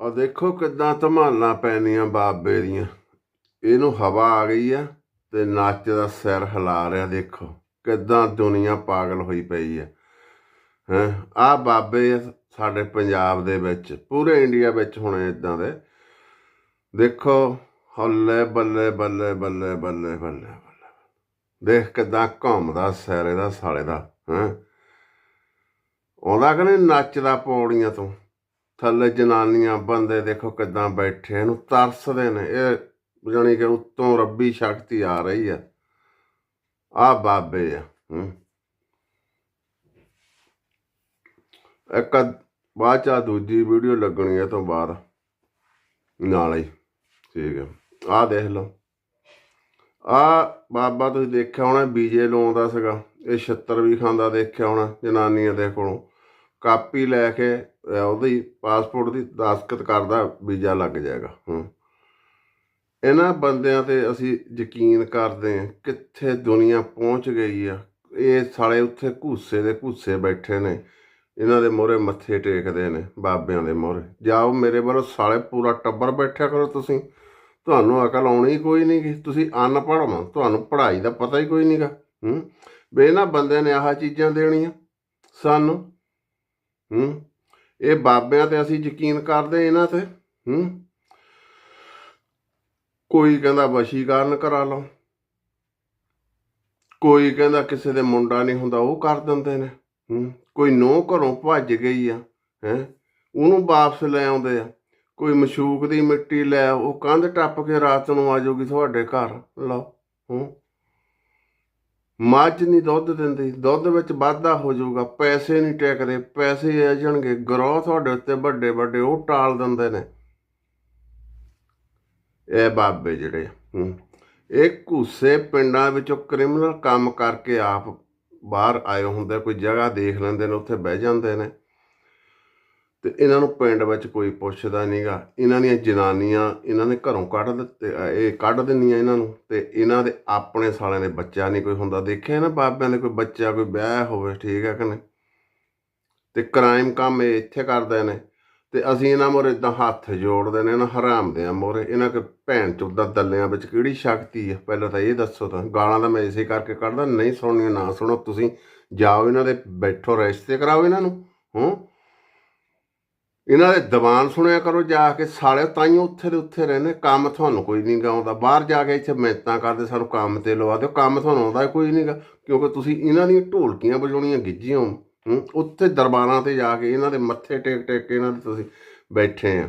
ਆ ਦੇਖੋ ਕਿਦਾਂ ਧਮਾਲਾਂ ਪੈਣੀਆਂ ਬਾਬੇ ਦੀਆਂ। ਇਹਨੂੰ ਹਵਾ ਆ ਗਈ ਆ ਤੇ ਨੱਚ ਦਾ ਸਿਰ ਹਿਲਾ ਰਿਹਾ, ਦੇਖੋ ਕਿਦਾਂ ਦੁਨੀਆ ਪਾਗਲ ਹੋਈ ਪਈ ਹੈ ਹੈ, ਆ ਬਾਬੇ ਸਾਡੇ ਪੰਜਾਬ ਦੇ ਵਿੱਚ, ਪੂਰੇ ਇੰਡੀਆ ਵਿੱਚ ਹੁਣ ਇਦਾਂ ਦੇ। ਦੇਖੋ, ਹੱਲੇ ਬੱਲੇ ਬੱਲੇ ਬੱਲੇ ਬੱਲੇ ਬੱਲੇ ਬੱਲੇ। ਦੇਖ ਕਿਦਾਂ ਘੁੰਮਦਾ ਸਿਰ, ਇਹਦਾ ਸਾਲੇ ਦਾ, ਹੈ। ਉਹਦਾ ਕਹਿੰਦੇ ਨੱਚਦਾ ਪੌੜੀਆਂ ਤੋਂ? ਥੱਲੇ ਜਨਾਨੀਆਂ ਬੰਦੇ ਦੇਖੋ ਕਿਦਾਂ ਬੈਠੇ ਇਹਨੂੰ ਤਰਸਦੇ ਨੇ। ਇਹ ਜਾਣੀ ਕਿ ਉੱਤੋਂ ਰੱਬੀ ਸ਼ਕਤੀ ਆ ਰਹੀ ਆ। ਆ ਬਾਬੇ ਆ, ਹੂੰ। ਇੱਕ ਬਾਅਦ ਚ ਆਹ ਦੂਜੀ ਵੀਡੀਓ ਲੱਗਣੀ ਹੈ ਤੋਂ ਬਾਅਦ। ਨਾਲ ਹੀ, ਠੀਕ ਹੈ ਆ ਦੇਖ ਲਓ। ਆ ਬਾਬਾ ਤੁਸੀਂ ਦੇਖਿਆ ਹੋਣਾ, ਬੀਜੇ ਲਾਉਂਦਾ ਸੀਗਾ। ਇਹ ਛੱਤਰ ਵੀ ਖਾਂਦਾ ਦੇਖਿਆ ਹੋਣਾ ਜਨਾਨੀਆਂ ਦੇ ਕੋਲੋਂ। ਕਾਪੀ ਲੈ ਕੇ ਉਹਦੀ ਪਾਸਪੋਰਟ ਦੀ ਦਸਤਖਤ ਕਰਦਾ, ਵੀਜ਼ਾ ਲੱਗ ਜਾਏਗਾ, ਹੂੰ। ਇਹਨਾਂ ਬੰਦਿਆਂ ਤੇ ਅਸੀਂ ਯਕੀਨ ਕਰਦੇ ਹਾਂ ਕਿੱਥੇ ਦੁਨੀਆ ਪਹੁੰਚ ਗਈ ਆ। ਇਹ ਸਾਲੇ ਉੱਥੇ ਘੂਸੇ ਦੇ ਘੂਸੇ ਬੈਠੇ ਨੇ। ਇਹਨਾਂ ਦੇ ਮੋਹਰੇ ਮੱਥੇ ਟੇਕਦੇ ਨੇ, ਬਾਬਿਆਂ ਦੇ ਮੋਹਰੇ। ਜਾਓ ਮੇਰੇ ਵੱਲੋਂ ਸਾਲੇ ਪੂਰਾ ਟੱਬਰ ਬੈਠਿਆ ਕਰੋ ਤੁਸੀਂ। ਤੁਹਾਨੂੰ ਅਕਲ ਆਉਣੀ ਕੋਈ ਨਹੀਂ ਗੀ। ਤੁਸੀਂ ਅਨਪੜ੍ਹ ਹੋ ਤੁਹਾਨੂੰ ਪੜ੍ਹਾਈ ਦਾ ਪਤਾ ਹੀ ਕੋਈ ਨਹੀਂਗਾ ਹੂੰ। ਵੀ ਇਹਨਾਂ ਬੰਦਿਆਂ ਨੇ ਆਹ ਚੀਜ਼ਾਂ ਦੇਣੀਆਂ ਸਾਨੂੰ, ਹੂੰ। ਇਹ ਬਾਬਿਆਂ ਤੇ ਅਸੀਂ ਯਕੀਨ ਕਰਦੇ ਇਹਨਾਂ ਤੇ, ਹੂੰ? ਕੋਈ ਕਹਿੰਦਾ ਵਸ਼ੀਕਰਨ ਕਰਾ ਲਓ। ਕੋਈ ਕਹਿੰਦਾ ਕਿਸੇ ਦੇ ਮੁੰਡਾ ਨਹੀਂ ਹੁੰਦਾ, ਉਹ ਕਰ ਦਿੰਦੇ ਨੇ, ਹੂੰ? ਕੋਈ ਨੋ ਘਰੋਂ ਭੱਜ ਗਈ ਆ, ਹੈ? ਉਹਨੂੰ ਵਾਪਸ ਲੈ ਆਉਂਦੇ ਆ। ਕੋਈ ਮਸ਼ੂਕ ਦੀ ਮਿੱਟੀ ਲੈ, ਉਹ ਕੰਧ ਟੱਪ ਕੇ ਰਾਤ ਨੂੰ ਆ ਜਾਊਗੀ ਤੁਹਾਡੇ ਘਰ, ਲਓ, ਹੂੰ? ਮੱਝ ਨਹੀਂ ਦੁੱਧ ਦਿੰਦੀ, ਦੁੱਧ ਵਿੱਚ ਵਾਧਾ ਹੋ ਜਾਊਗਾ, ਪੈਸੇ ਨਹੀਂ ਟੇਕਦੇ, ਪੈਸੇ ਆ ਜਾਣਗੇ, ਗਰੋਹ ਤੁਹਾਡੇ ਉੱਤੇ ਵੱਡੇ ਵੱਡੇ, ਉਹ ਟਾਲ ਦਿੰਦੇ ਨੇ। ਇਹ ਬਾਬੇ ਜਿਹੜੇ ਇਹ ਘੂਸੇ ਪਿੰਡਾਂ ਵਿੱਚੋਂ ਕ੍ਰਿਮੀਨਲ ਕੰਮ ਕਰਕੇ ਆਪ ਬਾਹਰ ਆਏ ਹੁੰਦੇ, ਕੋਈ ਜਗ੍ਹਾ ਦੇਖ ਲੈਂਦੇ ਨੇ, ਉੱਥੇ ਬਹਿ ਜਾਂਦੇ ਨੇ। ਤੇ ਇਹਨਾਂ ਨੂੰ ਪਿੰਡ ਵਿੱਚ ਕੋਈ ਪੁੱਛਦਾ ਨਹੀਂਗਾ ਇਹਨਾਂ ਦੀਆਂ ਜਨਾਨੀਆਂ ਇਹਨਾਂ ਨੇ ਘਰੋਂ ਕੱਢ ਦਿੱਤੇ ਇਹ ਕੱਢ ਦਿੰਦੀਆਂ ਇਹਨਾਂ ਨੂੰ ਤੇ ਇਹਨਾਂ ਦੇ ਆਪਣੇ ਸਾਲਿਆਂ ਦੇ ਬੱਚਾ ਨਹੀਂ ਕੋਈ ਹੁੰਦਾ। ਦੇਖਿਆ ਨਾ ਬਾਬਿਆਂ ਦੇ ਕੋਈ ਬੱਚਾ ਕੋਈ ਵਿਆਹ ਹੋਵੇ, ਠੀਕ ਹੈ ਕਿ ਨਹੀਂ? ਤੇ ਕ੍ਰਾਈਮ ਕੰਮ ਇਹ ਇੱਥੇ ਕਰਦੇ ਨੇ ਤੇ ਅਸੀਂ ਇਹਨਾਂ ਮੋਰੇ ਇਦਾਂ ਹੱਥ ਜੋੜਦੇ ਨੇ, ਇਹਨਾਂ ਹਰਾਮਦੇ ਆ ਮੋਰੇ ਇਹਨਾਂ ਕਿ ਭੈਣ ਚੋਦਾ ਦੱਲਿਆਂ ਵਿੱਚ ਕਿਹੜੀ ਸ਼ਕਤੀ ਹੈ ਪਹਿਲਾਂ ਤਾਂ ਇਹ ਦੱਸੋ ਤਾਂ, ਗਾਲਾਂ ਤਾਂ ਮੈਂ ਇਸੇ ਕਰਕੇ ਕੱਢਦਾ, ਨਹੀਂ ਸੁਣਨੀਆਂ ਨਾ ਸੁਣੋ। ਤੁਸੀਂ ਜਾਓ ਇਹਨਾਂ ਦੇ, ਬੈਠੋ ਰੈਸਟ 'ਤੇ ਕਰਾਓ ਇਹਨਾਂ ਨੂੰ, ਹੂੰ? ਇਹਨਾਂ ਦੇ ਦੀਵਾਨ ਸੁਣਿਆ ਕਰੋ, ਜਾ ਕੇ ਸਾਲੇ ਤਾਈਓ ਉੱਥੇ ਦੇ ਉੱਥੇ ਰਹਿੰਦੇ, ਕੰਮ ਤੁਹਾਨੂੰ ਕੋਈ ਨਹੀਂ ਗਾਉਂਦਾ ਬਾਹਰ ਜਾ ਕੇ ਇੱਥੇ ਮਿਹਨਤਾਂ ਕਰਦੇ, ਸਾਨੂੰ ਕੰਮ ਤੇ ਲਵਾ ਦਿਓ, ਕੰਮ ਤੁਹਾਨੂੰ ਆਉਂਦਾ ਕੋਈ ਨਹੀਂਗਾ ਕਿਉਂਕਿ ਤੁਸੀਂ ਇਹਨਾਂ ਦੀਆਂ ਢੋਲਕੀਆਂ ਵਜਾਉਣੀਆਂ ਗਿੱਜੀਆਂ ਹੋ। ਉੱਥੇ ਦਰਬਾਰਾਂ ਤੇ ਜਾ ਕੇ ਇਹਨਾਂ ਦੇ ਮੱਥੇ ਟੇਕ ਟੇਕ ਕੇ ਇਹਨਾਂ ਦੇ ਤੁਸੀਂ ਬੈਠੇ ਆ।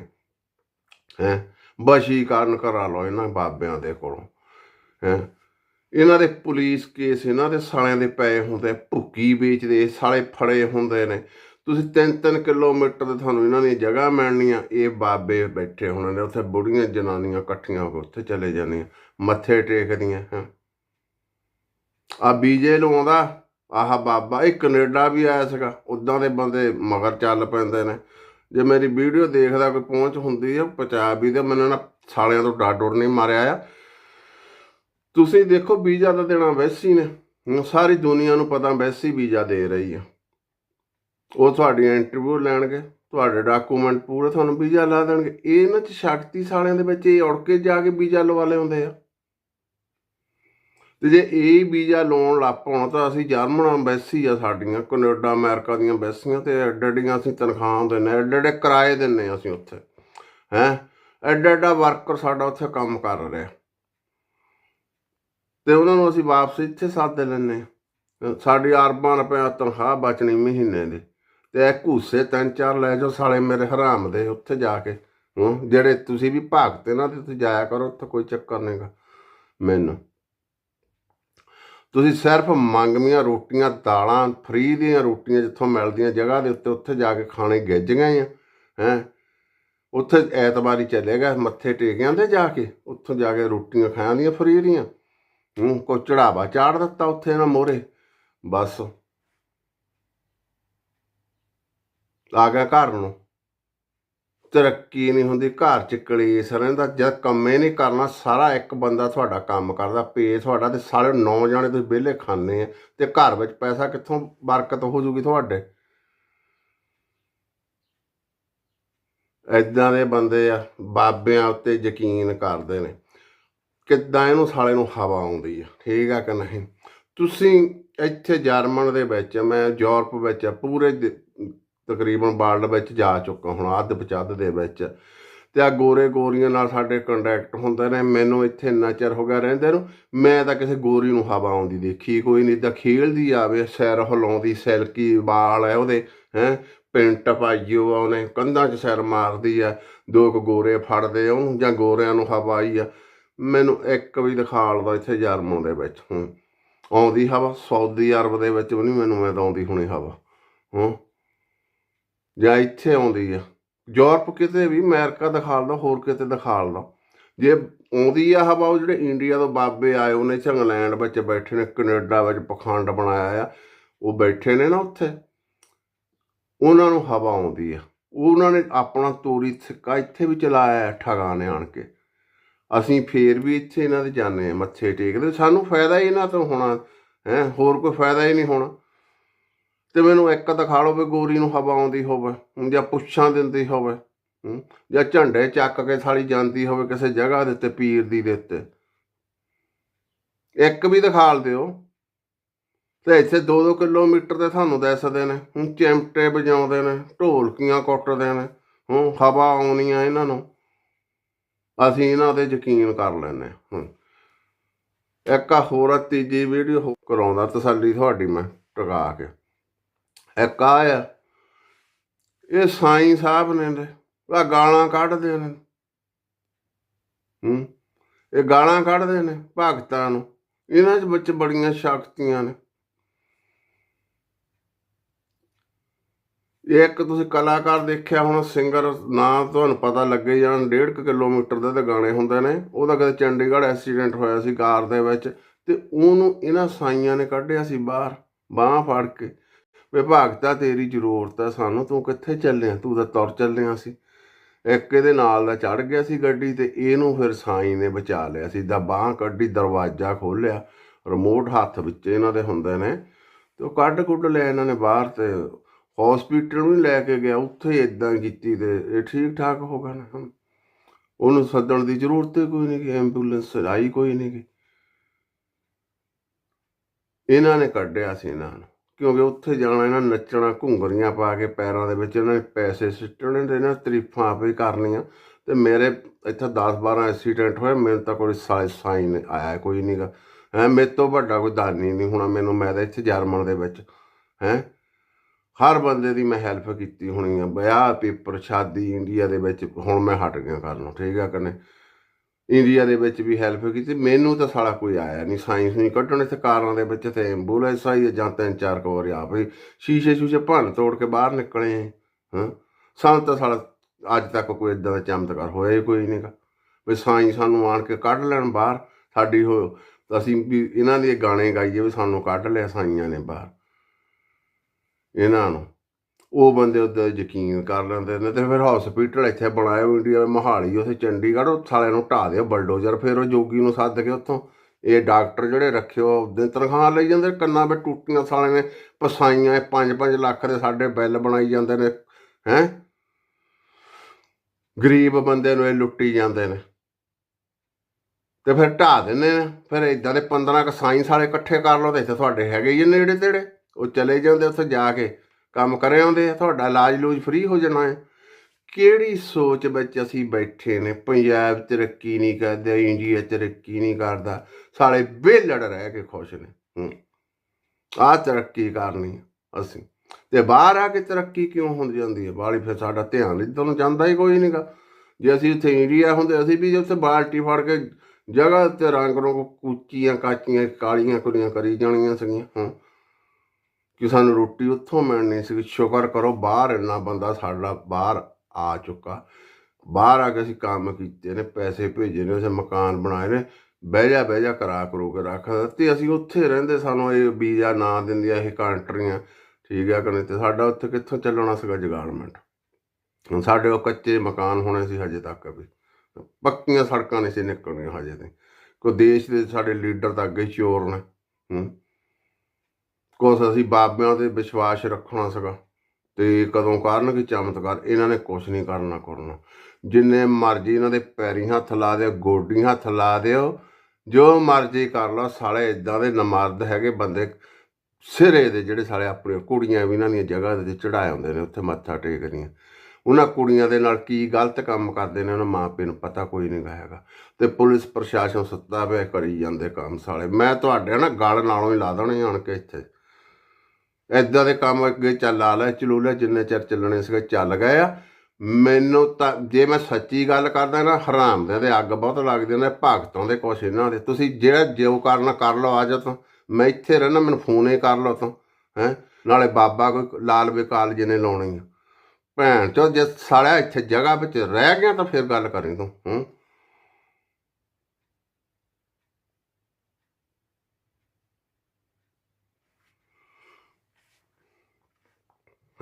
ਹੈ ਬਸ਼ੀਕਰਨ ਕਰਾ ਲਓ ਇਹਨਾਂ ਬਾਬਿਆਂ ਦੇ ਕੋਲੋਂ। ਹੈ, ਇਹਨਾਂ ਦੇ ਪੁਲਿਸ ਕੇਸ, ਇਹਨਾਂ ਦੇ ਸਾਲਿਆਂ ਦੇ ਪਏ ਹੁੰਦੇ, ਭੁੱਕੀ ਵੇਚਦੇ, ਸਾਲੇ ਫੜੇ ਹੁੰਦੇ ਨੇ। ਤੁਸੀਂ 3-3 ਕਿਲੋਮੀਟਰ ਤੇ ਤੁਹਾਨੂੰ ਇਹਨਾਂ ਦੀ ਜਗ੍ਹਾ ਮਿਲਣੀਆਂ। ਇਹ ਬਾਬੇ ਬੈਠੇ ਹੋਣੇ ਨੇ, ਉੱਥੇ ਬੁੜੀਆਂ ਜਨਾਨੀਆਂ ਇਕੱਠੀਆਂ ਹੋ ਕੇ ਉੱਥੇ ਚਲੇ ਜਾਂਦੀਆਂ, ਮੱਥੇ ਟੇਕਦੀਆਂ, ਹਾਂ। ਆ ਬੀਜੇ ਲਵਾਉਂਦਾ, ਆਹ ਬਾਬਾ, ਇਹ ਕੈਨੇਡਾ ਵੀ ਆਇਆ ਸੀਗਾ, ਉਦਾਂ ਦੇ ਬੰਦੇ ਮਗਰ ਚੱਲ ਪੈਂਦੇ ਨੇ। ਜੇ ਮੇਰੀ ਵੀਡੀਓ ਦੇਖਦਾ ਕੋਈ ਪਹੁੰਚ ਹੁੰਦੀ ਆ ਪਹੁੰਚਾ ਵੀ ਤੇ, ਮੈਨੂੰ ਨਾ ਸਾਲਿਆਂ ਤੋਂ ਡਰ ਡਰ ਨਹੀਂ ਮਾਰਿਆ ਆ। ਤੁਸੀਂ ਦੇਖੋ ਵੀਜ਼ਾ ਤਾਂ ਦੇਣਾ ਵੈਸੀ ਨੇ, ਹੁਣ ਸਾਰੀ ਦੁਨੀਆ ਨੂੰ ਪਤਾ ਵੈਸੀ ਵੀਜ਼ਾ ਦੇ ਰਹੀ ਆ। ਉਹ ਤੁਹਾਡੀਆਂ ਇੰਟਰਵਿਊ ਲੈਣਗੇ, ਤੁਹਾਡੇ ਡਾਕੂਮੈਂਟ ਪੂਰੇ ਤੁਹਾਨੂੰ ਵੀਜ਼ਾ ਲਾ ਦੇਣਗੇ। ਇਹਨਾਂ ਚ ਸ਼ਕਤੀ ਸਾਲਿਆਂ ਦੇ ਵਿੱਚ, ਇਹ ਉੜ ਕੇ ਜਾ ਕੇ ਵੀਜ਼ਾ ਲਵਾ ਲਿਆਉਂਦੇ ਆ। ਤੇ ਜੇ ਇਹ ਵੀਜ਼ਾ ਲਾਉਣ ਲੱਗ ਪਾਉਣ ਤਾਂ ਅਸੀਂ ਜਰਮਨ ਐਮਬੈਸੀ ਆ ਸਾਡੀਆਂ, ਕੈਨੇਡਾ, ਅਮਰੀਕਾ ਦੀਆਂ ਐਮਬੈਸੀਆਂ ਤੇ ਐਡੇ ਐਡੀਆਂ ਅਸੀਂ ਤਨਖਾਹਾਂ ਦਿੰਨੇ ਐਡੇ ਐਡੇ ਕਿਰਾਏ ਦਿੰਨੇ ਆ ਅਸੀਂ ਉੱਥੇ, ਹੈ? ਐਡਾ ਐਡਾ ਵਰਕਰ ਸਾਡਾ ਉੱਥੇ ਕੰਮ ਕਰ ਰਿਹਾ। ਤੇ ਉਹਨਾਂ ਨੂੰ ਅਸੀਂ ਵਾਪਸ ਇੱਥੇ ਸਾਥ ਦੇ ਲੈਂਦੇ ਹਾਂ ਸਾਡੀ ਅਰਬਾਂ ਰੁਪਏ ਤਨਖਾਹ ਬਚਣੀ ਮਹੀਨੇ ਦੀ। ਤੇ ਇਹ ਘੂਸੇ ਤਿੰਨ ਚਾਰ ਲੈ ਜਾਓ, ਸਾਲੇ ਮੇਰੇ ਹਰਾਮ ਦੇ ਉੱਥੇ ਜਾ ਕੇ। ਹੂੰ, ਜਿਹੜੇ ਤੁਸੀਂ ਵੀ ਭਾਗਤੇ ਨਾ ਤੇ ਤੁਸੀਂ ਜਾਇਆ ਕਰੋ, ਉੱਥੇ ਕੋਈ ਚੱਕਰ ਨਹੀਂਗਾ ਮੈਨੂੰ। ਤੁਸੀਂ ਸਿਰਫ ਮੰਗਵੀਆਂ ਰੋਟੀਆਂ, ਦਾਲਾਂ, ਫਰੀ ਦੀਆਂ ਰੋਟੀਆਂ ਜਿੱਥੋਂ ਮਿਲਦੀਆਂ ਜਗ੍ਹਾ ਦੇ ਉੱਤੇ, ਉੱਥੇ ਜਾ ਕੇ ਖਾਣੇ ਗਿੱਜੀਆਂ ਆ। ਹੈ? ਉੱਥੇ ਐਤਵਾਰੀ ਚਲੇ ਗਏ, ਮੱਥੇ ਟੇਕਿਆਂ ਤੇ ਜਾ ਕੇ। ਉੱਥੋਂ ਜਾ ਕੇ ਰੋਟੀਆਂ ਖਾਣ ਦੀਆਂ ਫਰੀ ਦੀਆਂ। ਹੂੰ ਕੋ ਚੜਾਵਾ ਚਾੜ ਦਿੱਤਾ ਉੱਥੇ ਨਾ ਮੋਰੇ ਬਸ। ਆ ਗਿਆ ਘਰ ਨੂੰ। ਤਰੱਕੀ ਨਹੀਂ ਹੁੰਦੀ, ਘਰ ਚ ਕਲੇਸ਼ ਰਹਿੰਦਾ। ਜਦ ਕੰਮੇ ਨਹੀਂ ਕਰਨਾ, ਸਾਰਾ ਇੱਕ ਬੰਦਾ ਤੁਹਾਡਾ ਕੰਮ ਕਰਦਾ ਪੇ ਤੁਹਾਡਾ ਤੇ ਸਾਰੇ ਨੌ ਜਾਣੇ ਤੁਸੀਂ ਵਿਹਲੇ ਖਾਣੇ ਆ ਤੇ ਘਰ ਵਿੱਚ ਪੈਸਾ ਕਿੱਥੋਂ ਬਰਕਤ ਹੋ ਜੂਗੀ ਤੁਹਾਡੇ? ਐਦਾਂ ਦੇ ਬੰਦੇ ਆ, ਬਾਬਿਆਂ ਉੱਤੇ ਯਕੀਨ ਕਰਦੇ ਨੇ। ਕਿੱਦਾਂ ਇਹਨੂੰ ਸਾਲੇ ਨੂੰ ਹਵਾ ਆਉਂਦੀ ਆ, ਠੀਕ ਆ ਕਿ ਨਹੀਂ? ਤੁਸੀਂ ਇੱਥੇ ਜਰਮਨ ਦੇ ਵਿੱਚ, ਮੈਂ ਯੂਰਪ ਵਿੱਚ ਪੂਰੇ ਦ- ਤਕਰੀਬਨ ਵਰਲਡ ਵਿੱਚ ਜਾ ਚੁੱਕਾ ਹੁਣ ਅੱਧ ਪਚੱਧ ਦੇ ਵਿੱਚ। ਤੇ ਆ ਗੋਰੇ ਗੋਰੀਆਂ ਨਾਲ ਸਾਡੇ ਕੰਟੈਕਟ ਹੁੰਦੇ ਨੇ, ਮੈਨੂੰ ਇੱਥੇ ਇੰਨਾ ਚਿਰ ਹੋ ਗਿਆ ਰਹਿੰਦੇ ਨੂੰ, ਮੈਂ ਤਾਂ ਕਿਸੇ ਗੋਰੀ ਨੂੰ ਹਵਾ ਆਉਂਦੀ ਦੇਖੀ ਕੋਈ ਨਹੀਂ, ਤਾਂ ਖੇਲਦੀ ਆਵੇ, ਸਿਰ ਹਿਲਾਉਂਦੀ, ਸਿਲਕੀ ਵਾਲ ਹੈ ਉਹਦੇ, ਹੈ, ਪਿੰਟ ਪਾਈਓ ਆ ਉਹਨੇ, ਕੰਧਾਂ 'ਚ ਸਿਰ ਮਾਰਦੀ ਆ, ਦੋ ਕੁ ਗੋਰੇ ਫੜਦੇ ਆ ਉਹਨੂੰ, ਜਾਂ ਗੋਰਿਆਂ ਨੂੰ ਹਵਾ ਆਈ ਆ। ਮੈਨੂੰ ਇੱਕ ਵੀ ਦਿਖਾ ਲਦਾ ਇੱਥੇ ਜਰਮਨ ਦੇ ਵਿੱਚ ਹੁਣ ਆਉਂਦੀ ਹਵਾ, ਸਾਊਦੀ ਅਰਬ ਦੇ ਵਿੱਚ ਵੀ ਨਹੀਂ ਮੈਨੂੰ ਮੈਂ ਤਾਂ ਆਉਂਦੀ ਹੁਣੀ ਹਵਾ, ਹਾਂ। ਜਾਂ ਇੱਥੇ ਆਉਂਦੀ ਆ। ਯੂਰਪ ਕਿਤੇ ਵੀ, ਅਮਰੀਕਾ ਦਿਖਾ ਲਦਾ ਹੋਰ ਕਿਤੇ ਦਿਖਾ ਲਦਾ ਜੇ ਆਉਂਦੀ ਆ ਹਵਾ, ਉਹ ਜਿਹੜੇ ਇੰਡੀਆ ਤੋਂ ਬਾਬੇ ਆਏ, ਉਹਨੇ ਚ ਇੰਗਲੈਂਡ ਵਿੱਚ ਬੈਠੇ ਨੇ, ਕੈਨੇਡਾ ਵਿੱਚ ਪਖੰਡ ਬਣਾਇਆ ਆ, ਉਹ ਬੈਠੇ ਨੇ ਨਾ ਉੱਥੇ। ਉਹਨਾਂ ਨੂੰ ਹਵਾ ਆਉਂਦੀ ਆ। ਉਹਨਾਂ ਨੇ ਆਪਣਾ ਤੋਰੀ ਸਿੱਕਾ ਇੱਥੇ ਵੀ ਚਲਾਇਆ ਠਗਾ ਨੇ ਆਣ ਕੇ। ਅਸੀਂ ਫੇਰ ਵੀ ਇੱਥੇ ਇਹਨਾਂ ਦੇ ਜਾਂਦੇ ਆ, ਮੱਥੇ ਟੇਕਦੇ। ਸਾਨੂੰ ਫਾਇਦਾ ਹੀ ਇਹਨਾਂ ਤੋਂ ਹੋਣਾ, ਹੈ, ਹੋਰ ਕੋਈ ਫਾਇਦਾ ਹੀ ਨਹੀਂ ਹੋਣਾ। ਤੇ ਮੈਨੂੰ ਇੱਕ ਦਿਖਾ ਲਓ ਵੀ ਗੋਰੀ ਨੂੰ ਹਵਾ ਆਉਂਦੀ ਹੋਵੇ, ਜਾਂ ਪੁੱਛਾਂ ਦਿੰਦੀ ਹੋਵੇ ਜਾਂ ਝੰਡੇ ਚੱਕ ਕੇ ਸਾਲੀ ਜਾਂਦੀ ਹੋਵੇ ਕਿਸੇ ਜਗ੍ਹਾ ਦੇ ਉੱਤੇ, ਪੀਰ ਦੀ ਦੇ ਉੱਤੇ। ਇੱਕ ਵੀ ਦਿਖਾਲ ਦਿਓ ਤੇ ਇੱਥੇ 2-2 ਕਿਲੋਮੀਟਰ ਤੇ ਤੁਹਾਨੂੰ ਦੱਸਦੇ ਨੇ ਹੁਣ ਚਿਮਟੇ ਵਜਾਉਂਦੇ ਨੇ, ਢੋਲਕੀਆਂ ਕੁੱਟਦੇ ਨੇ ਹੁਣ ਹਵਾ ਆਉਣੀ ਆ ਇਹਨਾਂ ਨੂੰ। ਅਸੀਂ ਇਹਨਾਂ ਤੇ ਯਕੀਨ ਕਰ ਲੈਨੇ ਹਾਂ ਇੱਕ ਹੋਰ ਤੀਜੀ ਵੀਡੀਓ ਕਰਾਉਂਦਾ ਤਸੱਲੀ ਤੁਹਾਡੀ ਮੈਂ, ਟਿਕਾ ਕੇ। ਇੱਕ ਆ ਇਹ ਸਾਈਂ ਸਾਹਿਬ ਨੇ ਆ ਗਾਲਾਂ ਕੱਢਦੇ ਨੇ। ਹੂੰ, ਇਹ ਗਾਲਾਂ ਕੱਢਦੇ ਨੇ ਭਗਤਾਂ ਨੂੰ। ਇਹਨਾਂ ਦੇ ਵਿੱਚ ਬੜੀਆਂ ਸ਼ਕਤੀਆਂ ਨੇ। ਇਹ ਇੱਕ ਤੁਸੀਂ ਕਲਾਕਾਰ ਦੇਖਿਆ ਹੁਣ, ਸਿੰਗਰ ਨਾਂ ਤੁਹਾਨੂੰ ਪਤਾ ਲੱਗੇ ਜਾਣ 1.5 ਕਿਲੋਮੀਟਰ ਦੇ ਤੇ ਗਾਣੇ ਹੁੰਦੇ ਨੇ। ਉਹਦਾ ਕਦੇ ਚੰਡੀਗੜ੍ਹ ਐਕਸੀਡੈਂਟ ਹੋਇਆ ਸੀ ਕਾਰ ਦੇ ਵਿੱਚ ਤੇ ਉਹਨੂੰ ਇਹਨਾਂ ਸਾਈਆਂ ਨੇ ਕੱਢਿਆ ਸੀ ਬਾਹਰ, ਬਾਹਾਂ ਫੜ ਕੇ। ਵਿਭਾਗਤਾ ਤੇਰੀ ਜ਼ਰੂਰਤ ਹੈ ਸਾਨੂੰ ਤੂੰ ਕਿੱਥੇ ਚੱਲਿਆ? ਤੂੰ ਤਾਂ ਤੁਰ ਚੱਲਿਆ ਸੀ। ਇੱਕ ਇਹਦੇ ਨਾਲ ਦਾ ਚੜ ਗਿਆ ਸੀ ਗੱਡੀ ਤੇ, ਇਹਨੂੰ ਫਿਰ ਸਾਈਂ ਨੇ ਬਚਾ ਲਿਆ ਸੀ। ਦਾ ਬਾਹ ਕੱਢੀ, ਦਰਵਾਜ਼ਾ ਖੋਲਿਆ ਰਿਮੋਟ ਹੱਥ ਵਿੱਚ ਇਹਨਾਂ ਦੇ ਹੁੰਦੇ ਨੇ। ਤੇ ਉਹ ਕੱਢ ਕੁੱਢ ਲਿਆ ਇਹਨਾਂ ਨੇ ਬਾਹਰ ਤੇ ਹਸਪੀਟਲ ਵੀ ਲੈ ਕੇ ਗਿਆ, ਉੱਥੇ ਇਦਾਂ ਕੀਤੀ ਤੇ ਇਹ ਠੀਕ ਠਾਕ ਹੋ ਗਿਆ ਨਾ। ਉਹਨੂੰ ਸੱਦਣ ਦੀ ਜ਼ਰੂਰਤ ਹੀ ਕੋਈ ਨਹੀਂ ਕਿ ਐਂਬੂਲੈਂਸ ਆਈ ਕੋਈ ਨਹੀਂ ਗੀ। ਇਹਨਾਂ ਨੇ ਕੱਢਿਆ ਸੀ ਇਹਨਾਂ ਨੂੰ। ਕਿਉਂਕਿ ਉੱਥੇ ਜਾਣਾ ਇਹਨਾਂ ਨੱਚਣਾ, ਘੁੰਗਰੀਆਂ ਪਾ ਕੇ ਪੈਰਾਂ ਦੇ ਵਿੱਚ ਇਹਨਾਂ ਨੇ ਪੈਸੇ ਸਿੱਟਣੇ ਤੇ ਇਹਨਾਂ ਤਰੀਫਾਂ ਆਪੇ ਕਰਨੀਆਂ। ਤੇ ਮੇਰੇ ਇੱਥੇ 10 12 ਐਕਸੀਡੈਂਟ ਹੋਏ, ਮੈਨੂੰ ਤਾਂ ਕੋਈ ਸਾਈਨ ਆਇਆ ਕੋਈ ਨਹੀਂਗਾ ਹੈ, ਮੇਰੇ ਤੋਂ ਵੱਡਾ ਕੋਈ ਦਾਨੀ ਨਹੀਂ ਹੋਣਾ ਮੈਨੂੰ, ਮੈਂ ਤਾਂ ਇੱਥੇ ਜਰਮਨ ਦੇ ਵਿੱਚ। ਹੈ? ਹਰ ਬੰਦੇ ਦੀ ਮੈਂ ਹੈਲਪ ਕੀਤੀ ਹੋਣੀ ਆ। ਵਿਆਹ ਪੇਪਰ ਸ਼ਾਦੀ ਇੰਡੀਆ ਦੇ ਵਿੱਚ ਹੁਣ ਮੈਂ ਹਟ ਗਿਆ ਕਰਨੋਂ ਠੀਕ ਆ ਕਨੇ ਇੰਡੀਆ ਦੇ ਵਿੱਚ ਵੀ ਹੈਲਪ ਕੀਤੀ। ਮੈਨੂੰ ਤਾਂ ਸਾਲਾ ਕੋਈ ਆਇਆ ਨਹੀਂ ਸਾਇੰਸ ਨਹੀਂ ਕੱਢਣ ਇੱਥੇ ਕਾਰਾਂ ਦੇ ਵਿੱਚ ਤੇ ਐਂਬੂਲੈਂਸ ਆਈ ਜਾਂ ਤਿੰਨ ਚਾਰ ਕੁ ਵਾਰੀ ਆ ਵੀ ਸ਼ੀਸ਼ੇ ਸ਼ੂਸ਼ੇ ਭੰਨ ਤੋੜ ਕੇ ਬਾਹਰ ਨਿਕਲੇ ਹਾਂ। ਸਾਨੂੰ ਤਾਂ ਸਾਲਾ ਅੱਜ ਤੱਕ ਕੋਈ ਇਦਾਂ ਦਾ ਚਮਤਕਾਰ ਹੋਇਆ ਹੀ ਕੋਈ ਨਹੀਂਗਾ ਵੀ ਸਾਈਂ ਸਾਨੂੰ ਆਣ ਕੇ ਕੱਢ ਲੈਣ ਬਾਹਰ, ਸਾਡੀ ਹੋ, ਅਸੀਂ ਵੀ ਇਹਨਾਂ ਦੇ ਗਾਣੇ ਗਾਈਏ ਵੀ ਸਾਨੂੰ ਕੱਢ ਲਿਆ ਸਾਈਆਂ ਨੇ ਬਾਹਰ। ਇਹਨਾਂ ਨੂੰ ਉਹ ਬੰਦੇ ਉੱਤੇ ਯਕੀਨ ਕਰ ਲੈਂਦੇ ਨੇ ਤੇ ਫਿਰ ਹਸਪੀਟਲ ਇੱਥੇ ਬਣਾਇਆ ਇੰਡੀਆ ਮਹਾਲੀ, ਉੱਥੇ ਚੰਡੀਗੜ੍ਹ, ਉਹ ਸਾਲਿਆਂ ਨੂੰ ਢਾ ਦਿਓ ਬਲਡੋਜ਼ਰ ਫਿਰ ਉਹ ਜੋਗੀ ਨੂੰ ਸੱਦ ਕੇ ਉੱਥੋਂ ਇਹ ਡਾਕਟਰ ਜਿਹੜੇ ਰੱਖਿਓ, ਉਹਦੇ ਤਨਖਾਹ ਲਈ ਜਾਂਦੇ ਕੰਨਾਂ 'ਤੇ ਟੁੱਟੀਆਂ ਸਾਲਿਆਂ ਨੇ, ਪਸਾਈਆਂ 5-5 ਲੱਖ ਦੇ ਸਾਡੇ ਬਿੱਲ ਬਣਾਈ ਜਾਂਦੇ ਨੇ, ਹੈ? ਗਰੀਬ ਬੰਦੇ ਨੂੰ ਇਹ ਲੁੱਟੀ ਜਾਂਦੇ ਨੇ। ਤੇ ਫਿਰ ਢਾ ਦਿੰਦੇ ਨੇ, ਫਿਰ ਇਦਾਂ ਦੇ 15 ਕ ਸਾਇੰਸ ਵਾਲੇ ਇਕੱਠੇ ਕਰ ਲਓ ਤੇ ਇੱਥੇ ਤੁਹਾਡੇ ਹੈਗੇ ਹੀ ਆ ਨੇੜੇ ਤੇੜੇ, ਉਹ ਚਲੇ ਜਾਂਦੇ ਉੱਥੇ ਜਾ ਕੇ। ਕੰਮ ਕਰੇ ਆਉਂਦੇ ਤੁਹਾਡਾ ਇਲਾਜ ਲੂਜ ਫ੍ਰੀ ਹੋ ਜਾਣਾ ਹੈ। ਕਿਹੜੀ ਸੋਚ ਵਿੱਚ ਅਸੀਂ ਬੈਠੇ ਨੇ? ਪੰਜਾਬ ਤਰੱਕੀ ਨਹੀਂ ਕਰਦਾ, ਇੰਡੀਆ ਤਰੱਕੀ ਨਹੀਂ ਕਰਦਾ। ਸਾਲੇ ਬੇਲੜ ਰਹਿ ਕੇ ਖੁਸ਼ ਨੇ। ਹੂੰ। ਆ ਤਰੱਕੀ ਕਰਨੀ ਆ ਅਸੀਂ। ਤੇ ਬਾਹਰ ਆ ਕੇ ਤਰੱਕੀ ਕਿਉਂ ਹੁੰਦੀ ਜਾਂਦੀ ਹੈ ਬਾਹਲੀ ਫਿਰ ਸਾਡਾ ਧਿਆਨ ਇੱਧਰ ਨੂੰ ਜਾਂਦਾ ਹੀ ਕੋਈ ਨਹੀਂਗਾ ਜੇ ਅਸੀਂ ਉੱਥੇ ਇੰਡੀਆ ਹੁੰਦੇ, ਅਸੀਂ ਵੀ ਉੱਥੇ ਬਾਲਟੀ ਫੜ ਕੇ ਜਗ੍ਹਾ ਤੇ ਰੰਗ ਰੋਗ ਕੂਚੀਆਂ ਕਾਚੀਆਂ, ਕਾਲੀਆਂ ਕੁੜੀਆਂ ਕਰੀ ਜਾਣੀਆਂ ਸੀਗੀਆਂ। ਹਾਂ। ਕਿ ਸਾਨੂੰ ਰੋਟੀ ਉੱਥੋਂ ਮਿਲਣੀ ਸੀ ਸ਼ੁਕਰ ਕਰੋ ਬਾਹਰ ਇੰਨਾ ਬੰਦਾ ਸਾਡਾ ਬਾਹਰ ਆ ਚੁੱਕਾ। ਬਾਹਰ ਆ ਕੇ ਅਸੀਂ ਕੰਮ ਕੀਤੇ ਨੇ, ਪੈਸੇ ਭੇਜੇ ਨੇ ਉਸੇ ਮਕਾਨ ਬਣਾਏ ਨੇ ਬਹਿ ਜਾ ਬਹਿ ਜਾ ਕਰਾ ਕਰੋ ਕੇ ਰੱਖ ਤੇ ਅਸੀਂ ਉੱਥੇ ਰਹਿੰਦੇ ਸਾਨੂੰ ਇਹ ਵੀਜ਼ਾ ਨਾ ਦਿੰਦੀਆਂ, ਇਹ ਕੰਟਰੀਆਂ, ਠੀਕ ਆ ਕਹਿੰਦੇ ਤੇ ਸਾਡਾ ਉੱਥੇ ਕਿੱਥੋਂ ਚੱਲਣਾ ਸੀਗਾ ਜਗਾਰਮੈਂਟ ਹੁਣ ਸਾਡੇ ਉਹ ਕੱਚੇ ਮਕਾਨ ਹੋਣੇ ਸੀ ਹਜੇ ਤੱਕ ਵੀ। ਪੱਕੀਆਂ ਸੜਕਾਂ ਨਹੀਂ ਸੀ ਨਿਕਲਣੀਆਂ ਹਜੇ ਤੇ। ਕੋਈ ਦੇਸ਼ ਦੇ ਸਾਡੇ ਲੀਡਰ ਤਾਂ ਅੱਗੇ ਚੋਰ ਨੇ, ਹੂੰ। ਕੁਛ ਅਸੀਂ ਬਾਬਿਆਂ ਤੇ ਵਿਸ਼ਵਾਸ ਰੱਖਣਾ ਸੀਗਾ ਤੇ ਕਦੋਂ ਕਰਨਗੇ ਚਮਤਕਾਰ, ਇਹਨਾਂ ਨੇ ਕੁਝ ਨਹੀਂ ਕਰਨਾ ਕਰਨਾ। ਜਿੰਨੇ ਮਰਜ਼ੀ ਇਹਨਾਂ ਦੇ ਪੈਰੀ ਹੱਥ ਲਾ ਦਿਓ ਗੋਡੀ ਹੱਥ ਲਾ ਦਿਓ, ਜੋ ਮਰਜ਼ੀ ਕਰ ਲਓ, ਸਾਲੇ ਇਦਾਂ ਦੇ ਨਮਰਦ ਹੈਗੇ ਬੰਦੇ, ਸਿਰੇ ਦੇ ਜਿਹੜੇ ਸਾਲੇ ਆਪਣੇ ਕੁੜੀਆਂ ਵੀ ਇਹਨਾਂ ਦੀਆਂ ਜਗ੍ਹਾ ਦੇ ਚੜਾਏ ਹੁੰਦੇ ਨੇ, ਉੱਥੇ ਮੱਥਾ ਟੇਕਦੀਆਂ ਉਹਨਾਂ ਕੁੜੀਆਂ ਦੇ ਨਾਲ ਕੀ ਗਲਤ ਕੰਮ ਕਰਦੇ ਨੇ, ਉਹਨਾਂ ਮਾਪੇ ਨੂੰ ਪਤਾ ਕੋਈ ਨਹੀਂ ਗਾ ਹੈਗਾ। ਤੇ ਪੁਲਿਸ, ਪ੍ਰਸ਼ਾਸਨ ਸੁੱਤਾ ਪਿਆ ਕਰੀ ਜਾਂਦੇ ਕੰਮ ਸਾਲੇ। ਮੈਂ ਤੁਹਾਡੇ ਨਾ ਗਲ ਨਾਲੋਂ ਹੀ ਲਾ ਦੇਣੇ ਆਣ ਕੇ ਇੱਥੇ। ਐਦਾਂ ਦੇ ਕੰਮ ਅੱਗੇ ਚੱਲ ਆ ਲੈ ਚਲੂ ਲੈ ਜਿੰਨੇ ਚਿਰ ਚੱਲਣੇ ਸੀਗੇ ਚੱਲ ਗਏ ਆ। ਮੈਨੂੰ ਤਾਂ, ਜੇ ਮੈਂ ਸੱਚੀ ਗੱਲ ਕਰਦਾ ਨਾ ਹਰਾਮ ਦੇ ਤੇ ਅੱਗ ਬਹੁਤ ਲੱਗਦੇ ਨੇ ਭਗਤਾਂ ਦੇ ਕੁਛ ਇਹਨਾਂ ਦੇ। ਤੁਸੀਂ ਜਿਹੜਾ ਜੋ ਕਰਨਾ ਕਰ ਲਓ, ਆ ਜਾ ਤਾਂ। ਮੈਂ ਇੱਥੇ ਰਹਿਣਾ, ਮੈਨੂੰ ਫੋਨ ਹੀ ਕਰ ਲਓ ਤਾਂ, ਹੈ। ਨਾਲੇ ਬਾਬਾ ਕੋਈ ਲਾਲ ਬੇਕਾਲ ਨੇ ਲਾਉਣੀ ਆ। ਭੈਣ ਚੋ ਜੇ ਸਾਲਿਆ ਇੱਥੇ ਜਗ੍ਹਾ ਵਿੱਚ ਰਹਿ ਗਿਆ ਤਾਂ ਫਿਰ ਗੱਲ ਕਰੀ ਤੂੰ, ਹੂੰ।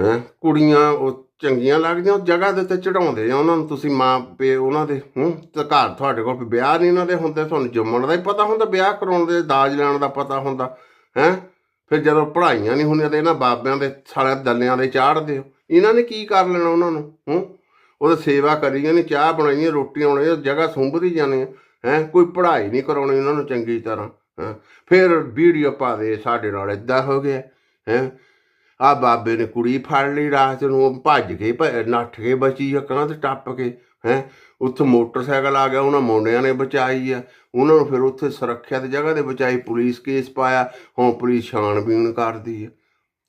ਹੈਂ? ਕੁੜੀਆਂ ਉਹ ਚੰਗੀਆਂ ਲੱਗਦੀਆਂ, ਉਹ ਜਗ੍ਹਾ ਦੇ ਉੱਤੇ ਚੜਾਉਂਦੇ ਆ ਉਹਨਾਂ ਨੂੰ, ਤੁਸੀਂ ਮਾਂ ਪੇ ਉਹਨਾਂ ਦੇ, ਹੂੰ? ਤੇ ਘਰ ਤੁਹਾਡੇ ਕੋਲ ਵਿਆਹ ਨਹੀਂ ਉਹਨਾਂ ਦੇ ਹੁੰਦੇ, ਤੁਹਾਨੂੰ ਜੰਮਣ ਦਾ ਹੀ ਪਤਾ ਹੁੰਦਾ, ਵਿਆਹ ਕਰਾਉਣ ਦੇ, ਦਾਜ ਲੈਣ ਦਾ ਪਤਾ ਹੁੰਦਾ, ਹੈਂ? ਫਿਰ ਜਦੋਂ ਪੜ੍ਹਾਈਆਂ ਨਹੀਂ ਹੁੰਦੀਆਂ ਤੇ ਇਹਨਾਂ ਬਾਬਿਆਂ ਦੇ ਸਾਲਿਆਂ ਦੱਲਿਆਂ ਦੇ ਚਾੜਦੇ ਹੋ। ਇਹਨਾਂ ਨੇ ਕੀ ਕਰ ਲੈਣਾ ਉਹਨਾਂ ਨੂੰ, ਹੂੰ? ਉਹਦਾ ਸੇਵਾ ਕਰੀ ਜਾਣੀ ਚਾਹ ਬਣਾਈਆਂ, ਰੋਟੀਆਂ ਬਣਾਈਆਂ, ਜਗ੍ਹਾ ਸੁੰਭਦੀ ਜਾਣੀ ਹੈ? ਕੋਈ ਪੜ੍ਹਾਈ ਨਹੀਂ ਕਰਾਉਣੀ ਉਹਨਾਂ ਨੂੰ ਚੰਗੀ ਤਰ੍ਹਾਂ, ਹੈਂ? ਫਿਰ ਵੀਡੀਓ ਪਾ ਦੇ, ਸਾਡੇ ਨਾਲ ਇਦਾਂ ਹੋ ਗਿਆ, ਹੈ? ਆ ਬਾਬੇ ਨੇ ਕੁੜੀ ਫੜ ਲਈ ਰਾਤ ਨੂੰ ਉਹ ਭੱਜ ਕੇ ਭ- ਨੱਠ ਕੇ ਬਚੀ ਆ ਕੰਧ ਟੱਪ ਕੇ ਹੈ? ਉੱਥੇ ਮੋਟਰਸਾਈਕਲ ਆ ਗਿਆ ਉਹਨਾਂ ਮੁੰਡਿਆਂ ਨੇ ਬਚਾਈ ਆ। ਉਹਨਾਂ ਨੂੰ ਫਿਰ ਉੱਥੇ ਸੁਰੱਖਿਅਤ ਜਗ੍ਹਾ ਤੇ ਬਚਾਈ ਪੁਲਿਸ ਕੇਸ ਪਾਇਆ ਹੁਣ ਪੁਲਿਸ ਛਾਣਬੀਣ ਕਰਦੀ ਹੈ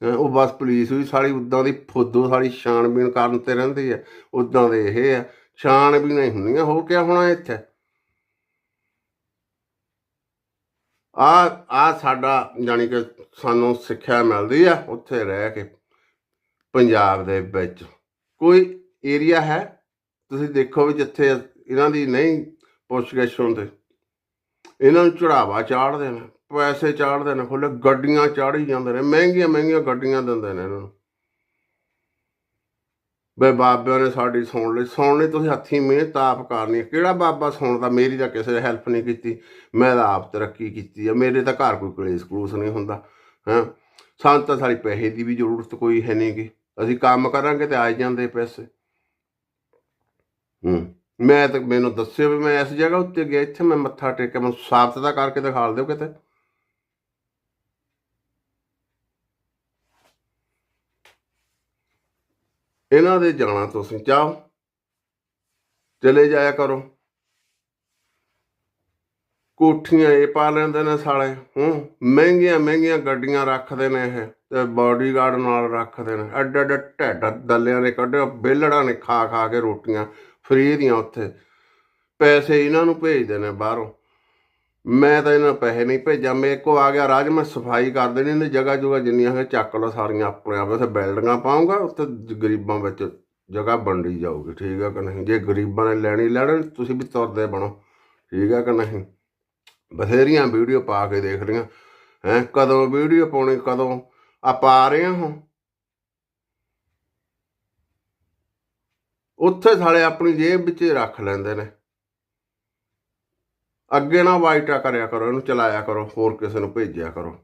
ਹੈਂ, ਉਹ ਬਸ ਪੁਲਿਸ ਵੀ ਸਾਰੀ ਉਦਾਂ ਦੀ ਫੁੱਦੂ ਸਾਰੀ ਛਾਣਬੀਣ ਕਰਨ ਤੇ ਰਹਿੰਦੀ ਹੈ ਉਦਾਂ ਦੇ ਇਹ ਆ। ਛਾਣਬੀਣਾਂ ਹੀ ਹੁੰਦੀਆਂ ਹੋਰ ਕਿਆ ਹੋਣਾ ਇੱਥੇ? ਆ ਆ ਸਾਡਾ ਜਾਣੀ ਕਿ ਸਾਨੂੰ ਸਿੱਖਿਆ ਮਿਲਦੀ ਆ, ਉੱਥੇ ਰਹਿ ਕੇ ਪੰਜਾਬ ਦੇ ਵਿੱਚ। ਕੋਈ ਏਰੀਆ ਹੈ? ਤੁਸੀਂ ਦੇਖੋ ਵੀ ਜਿੱਥੇ ਇਹਨਾਂ ਦੀ ਨਹੀਂ ਪੁੱਛਗਿੱਛ ਹੁੰਦੇ। ਇਹਨਾਂ ਨੂੰ ਚੜਾਵਾ ਚਾੜਦੇ ਨੇ, ਪੈਸੇ ਚਾੜਦੇ ਨੇ ਖੁੱਲੇ ਗੱਡੀਆਂ ਚਾੜੀ ਜਾਂਦੇ ਨੇ ਮਹਿੰਗੀਆਂ ਮਹਿੰਗੀਆਂ ਗੱਡੀਆਂ ਦਿੰਦੇ ਨੇ ਇਹਨਾਂ ਨੂੰ। ਬੇ ਬਾਬਿਆਂ ਨੇ ਸਾਡੀ ਸੁਣ ਲਈ। ਸੁਣ ਲਈ ਤੁਸੀਂ ਹੱਥੀਂ ਮਿਹਨਤ ਆਪ ਕਰਨੀ ਹੈ। ਕਿਹੜਾ ਬਾਬਾ ਸੁਣਦਾ? ਮੇਰੀ ਤਾਂ ਕਿਸੇ ਨੇ ਹੈਲਪ ਨਹੀਂ ਕੀਤੀ। ਮੈਂ ਤਾਂ ਆਪ ਤਰੱਕੀ ਕੀਤੀ ਆ। ਮੇਰੇ ਤਾਂ ਘਰ ਕੋਈ ਕਲੇਸ਼ ਕਲੂਸ ਨਹੀਂ ਹੁੰਦਾ, ਹਾਂ। ਸਾਨੂੰ ਤਾਂ ਸਾਡੀ ਪੈਸੇ ਦੀ ਵੀ ਜ਼ਰੂਰਤ ਕੋਈ ਹੈ ਨਹੀਂ ਗੀ। ਅਸੀਂ ਕੰਮ ਕਰਾਂਗੇ ਤੇ ਆ ਜਾਂਦੇ ਪੈਸੇ। ਹੂੰ। ਮੈਂ ਤਾਂ ਮੈਨੂੰ ਦੱਸਿਓ ਵੀ ਮੈਂ ਇਸ ਜਗ੍ਹਾ ਉੱਤੇ ਗਿਆ। ਇੱਥੇ ਮੈਂ ਮੱਥਾ ਟੇਕਿਆ। ਮੈਨੂੰ ਸਾਬਤ ਤਾਂ ਕਰਕੇ ਦਿਖਾ ਦਿਓ ਕਿਤੇ। ਇਹਨਾਂ ਦੇ ਜਾਣਾ ਤੁਸੀਂ ਚਾਹੋ। ਚਲੇ ਜਾਇਆ ਕਰੋ। ਕੋਠੀਆਂ ਇਹ ਪਾ ਲੈਂਦੇ ਨੇ ਸਾਲੇ। ਹੂੰ, ਮਹਿੰਗੀਆਂ ਮਹਿੰਗੀਆਂ ਗੱਡੀਆਂ ਰੱਖਦੇ ਨੇ ਇਹ ਤੇ ਬਾਡੀਗਾਰਡ ਨਾਲ ਰੱਖਦੇ ਨੇ। ਅੱਡ ਅੱਡ ਢੱਡ ਦੱਲਿਆਂ ਨੇ ਕੱਢਿਆ, ਬੇਲੜਾਂ ਨੇ ਖਾ ਖਾ ਕੇ ਰੋਟੀਆਂ ਫਰੀ ਦੀਆਂ ਉੱਥੇ। ਪੈਸੇ ਇਹਨਾਂ ਨੂੰ ਭੇਜਦੇ ਨੇ ਬਾਹਰੋਂ। ਮੈਂ ਤਾਂ ਇਹਨਾਂ ਨੂੰ ਪੈਸੇ ਨਹੀਂ ਭੇਜਿਆ ਮੇਰੇ ਕੋ ਆ ਗਿਆ ਰਾਜ, ਮੈਂ ਸਫ਼ਾਈ ਕਰ ਦੇਣੀ ਇਹਨੇ ਜਗ੍ਹਾ ਜੁਗਾ ਜਿੰਨੀਆਂ ਹੈ ਚੱਕ ਲਓ ਸਾਰੀਆਂ ਆਪਣੇ ਆਪ, ਉੱਥੇ ਬਿਲਡਿੰਗਾਂ ਪਾਉਂਗਾ, ਉੱਥੇ ਗਰੀਬਾਂ ਵਿੱਚ ਜਗ੍ਹਾ ਵੰਡੀ ਜਾਊਗੀ, ਠੀਕ ਹੈ ਕਿ ਨਹੀਂ? ਜੇ ਗਰੀਬਾਂ ਨੇ ਲੈਣੀ, ਲੈਣ ਤੁਸੀਂ ਵੀ ਤੁਰਦੇ ਬਣੋ, ਠੀਕ ਹੈ ਕਿ ਨਹੀਂ? ਬਥੇਰੀਆਂ ਵੀਡੀਓ ਪਾ ਕੇ ਦੇਖ ਰਹੀਆਂ, ਹੈ, ਕਦੋਂ ਵੀਡੀਓ ਪਾਉਣੀ, ਕਦੋਂ? ਆ ਪਾ ਰਹੇ ਹਾਂ ਉੱਥੇ ਸਾਲੇ ਆਪਣੀ ਜੇਬ ਵਿੱਚ ਹੀ ਰੱਖ ਲੈਂਦੇ ਨੇ। ਅੱਗੇ ਨਾ ਵਾਈਟਾ ਕਰਿਆ ਕਰੋ, ਇਹਨੂੰ ਚਲਾਇਆ ਕਰੋ, ਹੋਰ ਕਿਸੇ ਨੂੰ ਭੇਜਿਆ ਕਰੋ।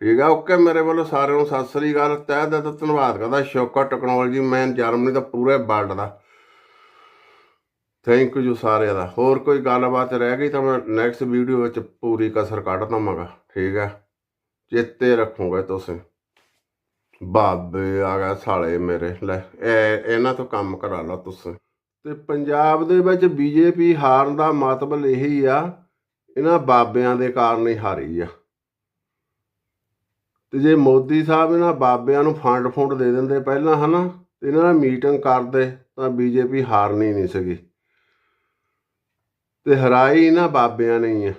ਠੀਕ ਆ? ਓਕੇ, ਮੇਰੇ ਵੱਲੋਂ ਸਾਰਿਆਂ ਨੂੰ ਸਤਿ ਸ੍ਰੀ ਅਕਾਲ, ਤਹਿ ਦਿਲ ਤੋਂ ਧੰਨਵਾਦ ਕਰਦਾ। ਸ਼ੌਕਾ ਟੈਕਨੋਲੋਜੀ, ਮੈਨ ਜਰਮਨੀ ਦਾ ਪੂਰੇ ਵਰਲਡ ਦਾ। ਥੈਂਕ ਯੂ ਸਾਰਿਆਂ ਦਾ। ਹੋਰ ਕੋਈ ਗੱਲਬਾਤ ਰਹਿ ਗਈ ਤਾਂ ਮੈਂ ਨੈਕਸਟ ਵੀਡੀਓ ਵਿੱਚ ਪੂਰੀ ਕਸਰ ਕੱਢ ਦਵਾਂਗਾ। ਠੀਕ ਹੈ ਚੇਤੇ ਰੱਖੋਗੇ ਤੁਸੀਂ। ਬਾਬੇ ਆ ਗਏ ਸਾਲੇ ਮੇਰੇ। ਲੈ ਇਹ ਇਹਨਾਂ ਤੋਂ ਕੰਮ ਕਰਾ ਲਓ ਤੁਸੀਂ। ਤੇ ਪੰਜਾਬ ਦੇ ਵਿੱਚ ਬੀਜੇਪੀ ਹਾਰਨ ਦਾ ਮਤਲਬ ਇਹੀ ਆ ਇਹਨਾਂ ਬਾਬਿਆਂ ਦੇ ਕਾਰਨ ਹੀ ਹਾਰੀ ਆ। ਤੇ ਜੇ ਮੋਦੀ ਸਾਹਿਬ ਇਹਨਾਂ ਬਾਬਿਆਂ ਨੂੰ ਫੰਡ ਫੁੰਡ ਦੇ ਦਿੰਦੇ ਪਹਿਲਾਂ, ਹਨਾ, ਤੇ ਇਹਨਾਂ ਨਾਲ ਮੀਟਿੰਗ ਕਰਦੇ, ਤਾਂ ਬੀਜੇਪੀ ਹਾਰਨੀ ਨਹੀਂ ਸੀਗੀ। ਤੇ ਹਰਾਈ ਇਹਨਾਂ ਬਾਬਿਆਂ ਨੇ ਆ।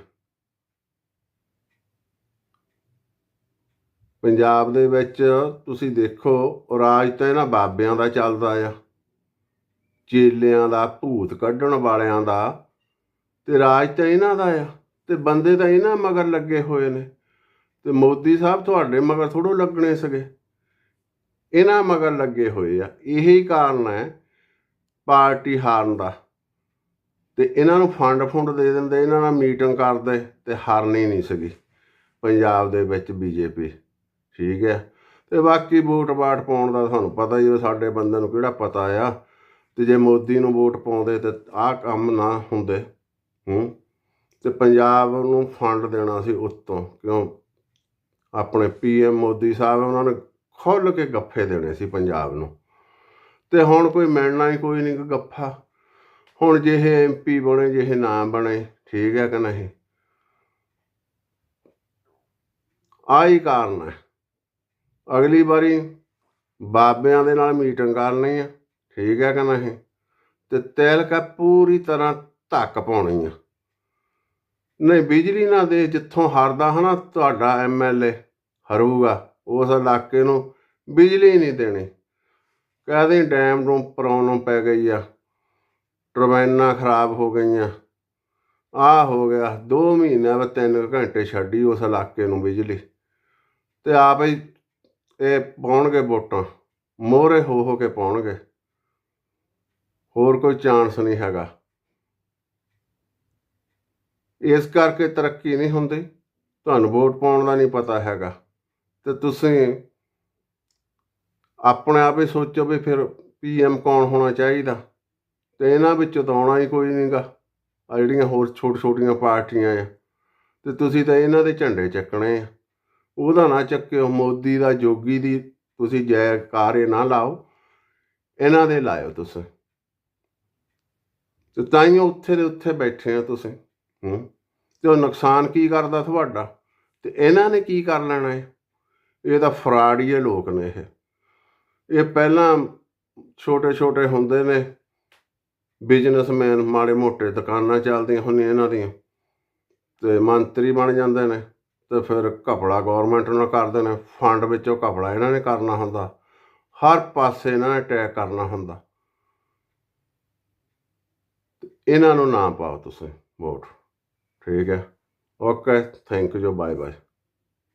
ਪੰਜਾਬ ਦੇ ਵਿੱਚ ਤੁਸੀਂ ਦੇਖੋ, ਰਾਜ ਤਾਂ ਇਹਨਾਂ ਬਾਬਿਆਂ ਦਾ ਚੱਲਦਾ ਆ। ਚੇਲਿਆਂ ਦਾ ਭੂਤ ਕੱਢਣ ਵਾਲਿਆਂ ਦਾ, ਤੇ ਰਾਜ ਤਾਂ ਇਹਨਾਂ ਦਾ ਆ। ਤੇ ਬੰਦੇ ਤਾਂ ਇਹਨਾਂ ਮਗਰ ਲੱਗੇ ਹੋਏ ਨੇ। ਤੇ ਮੋਦੀ ਸਾਹਿਬ ਤੁਹਾਡੇ ਮਗਰ ਥੋੜੋ ਲੱਗਣੇ ਸੀਗੇ। ਇਹਨਾਂ ਮਗਰ ਲੱਗੇ ਹੋਏ ਆ। ਇਹੀ ਕਾਰਨ ਹੈ ਪਾਰਟੀ ਹਾਰਨ ਦਾ। ਤੇ ਇਹਨਾਂ ਨੂੰ ਫੰਡ ਫੁੰਡ ਦੇ ਦਿੰਦੇ, ਇਹਨਾਂ ਨਾਲ ਮੀਟਿੰਗ ਕਰਦੇ ਤੇ ਹਾਰਨੀ ਨਹੀਂ ਸੀਗੀ। ਪੰਜਾਬ ਦੇ ਵਿੱਚ ਬੀਜੇਪੀ, ਠੀਕ ਹੈ। ਤੇ ਬਾਕੀ ਵੋਟ ਬਾਟ ਪਾਉਣ ਦਾ ਤੁਹਾਨੂੰ ਪਤਾ ਹੀ ਹੈ, ਸਾਡੇ ਬੰਦੇ ਨੂੰ ਕਿਹੜਾ ਪਤਾ ਆ। ਤੇ ਜੇ ਮੋਦੀ ਨੂੰ ਵੋਟ ਪਾਉਂਦੇ ਤੇ ਆਹ ਕੰਮ ਨਾ ਹੁੰਦੇ, ਹੂੰ। ਤੇ ਪੰਜਾਬ ਨੂੰ ਫੰਡ ਦੇਣਾ ਸੀ ਉੱਤੋਂ, ਕਿਉਂ? ਆਪਣੇ ਪੀਐਮ ਮੋਦੀ ਸਾਹਿਬ ਉਹਨਾਂ ਨੇ ਖੁੱਲ ਕੇ ਗੱਫੇ ਦੇਣੇ ਸੀ ਪੰਜਾਬ ਨੂੰ। ਤੇ ਹੁਣ ਕੋਈ ਮਿਲਣਾ ਹੀ ਕੋਈ ਨਹੀਂ ਗੱਫਾ। ਹੁਣ ਜੇ ਇਹ ਐਮਪੀ ਬਣੇ ਜੇ ਇਹ ਨਾ ਬਣੇ, ਠੀਕ ਹੈ ਕਿ ਨਹੀਂ? ਆਹੀ ਕਾਰਨ ਹੈ। ਅਗਲੀ ਵਾਰੀ ਬਾਬਿਆਂ ਦੇ ਨਾਲ ਮੀਟਿੰਗ ਕਰਨੀ ਆ, ਠੀਕ ਹੈ ਕਿ ਨਹੀਂ? ਤੇ ਤੇਲ ਕਾ ਪੂਰੀ ਤਰ੍ਹਾਂ ਧੱਕ ਪਾਉਣੀ ਆ। ਨਹੀਂ, ਬਿਜਲੀ ਨਾ ਦੇ, ਜਿੱਥੋਂ ਹਰਦਾ ਹਨਾ, ਤੁਹਾਡਾ ਐਮਐਲਏ ਹਰੂਗਾ, ਉਸ ਇਲਾਕੇ ਨੂੰ ਬਿਜਲੀ ਨਹੀਂ ਦੇਣੀ। ਕਹਦੇ ਡੈਮ ਨੂੰ ਪ੍ਰੋਬਲਮ ਪੈ ਗਈ ਆ, ਟਰਬਾਈਨਾਂ ਖਰਾਬ ਹੋ ਗਈਆਂ। ਆ ਹੋ ਗਿਆ 2 ਮਹੀਨੇ ਬਾਅਦ 3 ਘੰਟੇ ਛੱਡੀ ਉਸ ਇਲਾਕੇ ਨੂੰ ਬਿਜਲੀ। ਤੇ ਆਪ ਹੀ ਇਹ ਪਾਉਣਗੇ ਵੋਟਾਂ, ਮੋਹਰੇ ਹੋ ਹੋ ਕੇ ਪਾਉਣਗੇ। ਹੋਰ ਕੋਈ ਚਾਂਸ ਨਹੀਂ ਹੈਗਾ। ਇਸ ਕਰਕੇ ਤਰੱਕੀ ਨਹੀਂ ਹੁੰਦੀ। ਤੁਹਾਨੂੰ ਵੋਟ ਪਾਉਣ ਦਾ ਨਹੀਂ ਪਤਾ ਹੈਗਾ। ਤੇ ਤੁਸੀਂ ਆਪਣੇ ਆਪ ਹੀ ਸੋਚੋ ਵੀ ਫਿਰ ਪੀਐਮ ਕੌਣ ਹੋਣਾ ਚਾਹੀਦਾ। ਤੇ ਇਹਨਾਂ ਵਿੱਚੋਂ ਤਾਂ ਆਉਣਾ ਹੀ ਕੋਈ ਨਹੀਂਗਾ ਆ ਜਿਹੜੀਆਂ ਹੋਰ ਛੋਟ ਛੋਟੀਆਂ ਪਾਰਟੀਆਂ ਆ। ਤੇ ਤੁਸੀਂ ਤਾਂ ਇਹਨਾਂ ਦੇ ਝੰਡੇ ਚੱਕਣੇ ਆ। ਉਹਦਾ ਨਾ ਚੱਕਿਓ, ਮੋਦੀ ਦਾ, ਜੋਗੀ ਦੀ ਤੁਸੀਂ ਜੈਕਾਰੇ ਨਾ ਲਾਓ। ਇਹਨਾਂ ਦੇ ਲਾਇਓ ਤੁਸੀਂ। ਤੇ ਤਾਂ ਹੀ ਉੱਥੇ ਦੇ ਉੱਥੇ ਬੈਠੇ ਆ ਤੁਸੀਂ। ਹੂੰ। ਤੇ ਉਹ ਨੁਕਸਾਨ ਕੀ ਕਰਦਾ ਤੁਹਾਡਾ? ਤੇ ਇਹਨਾਂ ਨੇ ਕੀ ਕਰ ਲੈਣਾ ਹੈ ਇਹ ਤਾਂ ਫਰਾਡੀਏ ਲੋਕ ਨੇ ਇਹ। ਇਹ ਪਹਿਲਾਂ ਛੋਟੇ ਛੋਟੇ ਹੁੰਦੇ ਨੇ। ਬਿਜ਼ਨਸਮੈਨ ਮਾੜੇ ਮੋਟੇ ਦੁਕਾਨਾਂ ਚੱਲਦੀਆਂ ਹੁੰਦੀਆਂ ਇਹਨਾਂ ਦੀਆਂ। ਤੇ ਮੰਤਰੀ ਬਣ ਜਾਂਦੇ ਨੇ। ਤੇ ਫਿਰ ਘਪਲਾ ਗਵਰਨਮੈਂਟ ਨਾਲ ਕਰਦੇ ਨੇ। ਫੰਡ ਵਿੱਚੋਂ ਘਪਲਾ ਇਹਨਾਂ ਨੇ ਕਰਨਾ ਹੁੰਦਾ। ਹਰ ਪਾਸੇ ਇਹਨਾਂ ਨੇ ਅਟੈਕ ਕਰਨਾ ਹੁੰਦਾ। ਇਹਨਾਂ ਨੂੰ ਨਾ ਪਾਓ ਤੁਸੀਂ ਵੋਟ। ਠੀਕ ਹੈ। Okay thank you bye bye